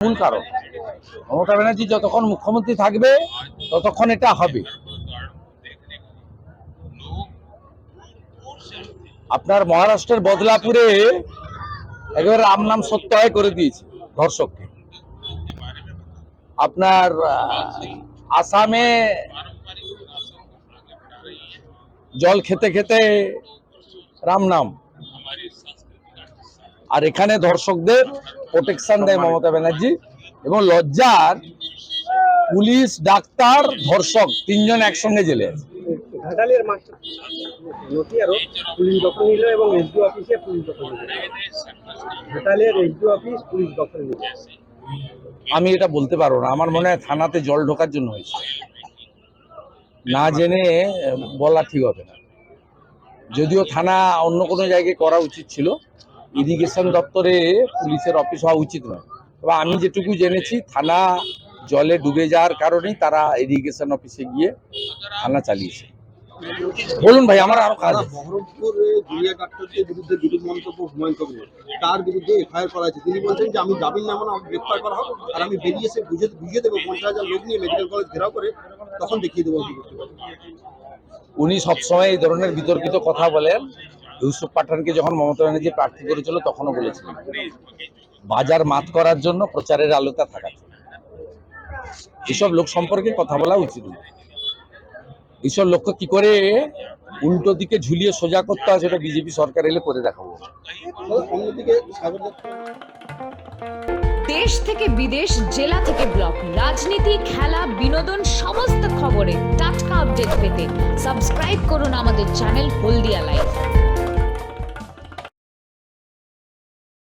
মূল কারণ। মমতা ব্যানার্জি যতক্ষণ মুখ্যমন্ত্রী থাকবে, ততক্ষণ এটা হবে। আপনার মহারাষ্ট্রের বদলাপুরে একেবারে রাম নাম সত্যায় করে দিয়েছে ধর্ষককে। আপনার আসামে জল খেতে খেতে রাম নাম আর এখানে ধর্ষকদের প্রোটেকশন দেয় মমতা ব্যানার্জি। এবং লজ্জার পুলিশ ডাক্তার ধর্ষক তিনজন একসঙ্গে জেলে আছে। ঘাটালের মাস্টার নটিয়ারও পুলিশ দখল নিল এবং এসডিও অফিসে পুলিশ দখল নিল। ঘাটালের এসডিও অফিস পুলিশ দখল নিল। আমি এটা বলতে পারব না। আমার মনে হয় থানাতে জল ঢোকার জন্য হয়েছে। না জেনে বলা ঠিক হবে না। যদিও থানা অন্য কোনো জায়গায় করা উচিত ছিল ইরিগেশন দপ্তরে পুলিশের অফিস হওয়া উচিত নয়। তবে আমি যেটুকু জেনেছি থানা জলে ডুবে যাওয়ার কারণেই তারা ইরিগেশন অফিসে গিয়ে থানা চালিয়েছে। বলুন ভাই আমার আরও কাজ বিরুদ্ধে মন্তব্য হুমায়ুন কবির তার বিরুদ্ধে এফআইআর করা তিনি বলছেন যে আমি জামিন নামা আমাকে গ্রেপ্তার করা হোক আর আমি বেরিয়ে এসে বুঝে বুঝিয়ে দেবো। পঞ্চাশ হাজার লোক নিয়ে মেডিকেল কলেজ ঘেরাও করে তখন দেখিয়ে দেবো কি করতে পারি। উনি সবসময় এই ধরনের বিতর্কিত কথা বলেন। ইউসুফ পাঠানকে যখন মমতা ব্যানার্জি প্রার্থী করেছিল, তখনও বলেছিলেন। বাজার মাত করার জন্য প্রচারের আলোতা থাকা এসব লোক সম্পর্কে কথা বলা উচিত নয়। এইসব লোককে কি করে উল্টো দিকে ঝুলিয়ে সোজা করতে হয়, সেটা বিজেপি সরকার এলে করে দেখাবো। দেশ থেকে বিদেশ, জেলা থেকে ব্লক, রাজনীতি, খেলা, বিনোদন, সমস্ত খবরে টাটকা আপডেট পেতে সাবস্ক্রাইব করুন আমাদের চ্যানেল হলদিয়া লাইভ